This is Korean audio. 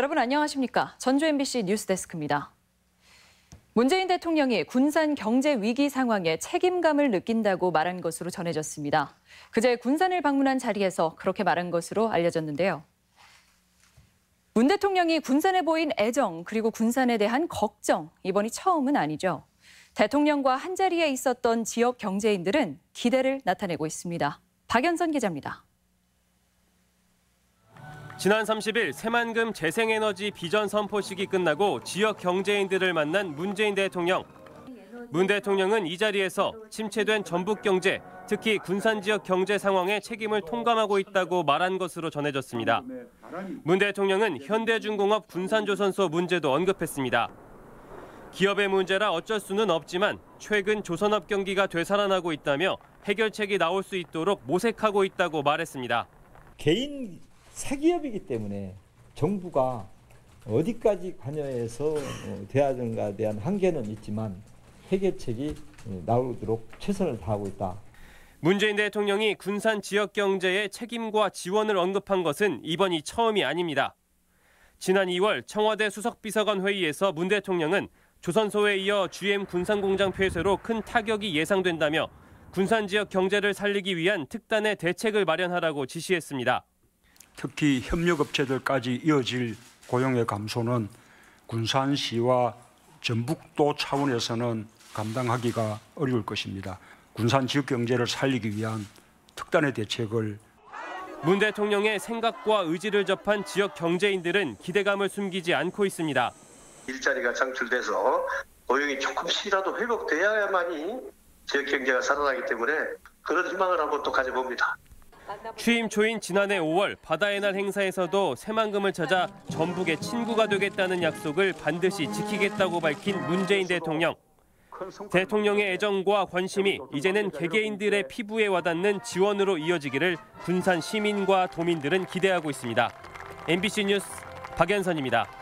여러분 안녕하십니까? 전주 MBC 뉴스데스크입니다. 문재인 대통령이 군산 경제 위기 상황에 책임감을 느낀다고 말한 것으로 전해졌습니다. 그제 군산을 방문한 자리에서 그렇게 말한 것으로 알려졌는데요. 문 대통령이 군산에 보인 애정 그리고 군산에 대한 걱정 이번이 처음은 아니죠. 대통령과 한자리에 있었던 지역 경제인들은 기대를 나타내고 있습니다. 박연선 기자입니다. 지난 30일 새만금 재생에너지 비전 선포식이 끝나고 지역 경제인들을 만난 문재인 대통령. 문 대통령은 이 자리에서 침체된 전북 경제, 특히 군산 지역 경제 상황에 책임을 통감하고 있다고 말한 것으로 전해졌습니다. 문 대통령은 현대중공업 군산조선소 문제도 언급했습니다. 기업의 문제라 어쩔 수는 없지만 최근 조선업 경기가 되살아나고 있다며 해결책이 나올 수 있도록 모색하고 있다고 말했습니다. 개인 사기업이기 때문에 정부가 어디까지 관여해서 어, 대하는가에 대한 한계는 있지만 해결책이 어, 나오도록 최선을 다하고 있다. 문재인 대통령이 군산 지역 경제의 책임과 지원을 언급한 것은 이번이 처음이 아닙니다. 지난 2월 청와대 수석비서관 회의에서 문 대통령은 조선소에 이어 GM 군산공장 폐쇄로 큰 타격이 예상된다며 군산 지역 경제를 살리기 위한 특단의 대책을 마련하라고 지시했습니다. 특히 협력업체들까지 이어질 고용의 감소는 군산시와 전북도 차원에서는 감당하기가 어려울 것입니다. 군산 지역 경제를 살리기 위한 특단의 대책을 문 대통령의 생각과 의지를 접한 지역 경제인들은 기대감을 숨기지 않고 있습니다. 일자리가 창출돼서 고용이 조금씩이라도 회복돼야만이 지역 경제가 살아나기 때문에 그런 희망을 한번 또 가져봅니다. 취임 초인 지난해 5월 바다의 날 행사에서도 새만금을 찾아 전북의 친구가 되겠다는 약속을 반드시 지키겠다고 밝힌 문재인 대통령. 대통령의 애정과 관심이 이제는 개개인들의 피부에 와닿는 지원으로 이어지기를 군산 시민과 도민들은 기대하고 있습니다. MBC 뉴스 박연선입니다.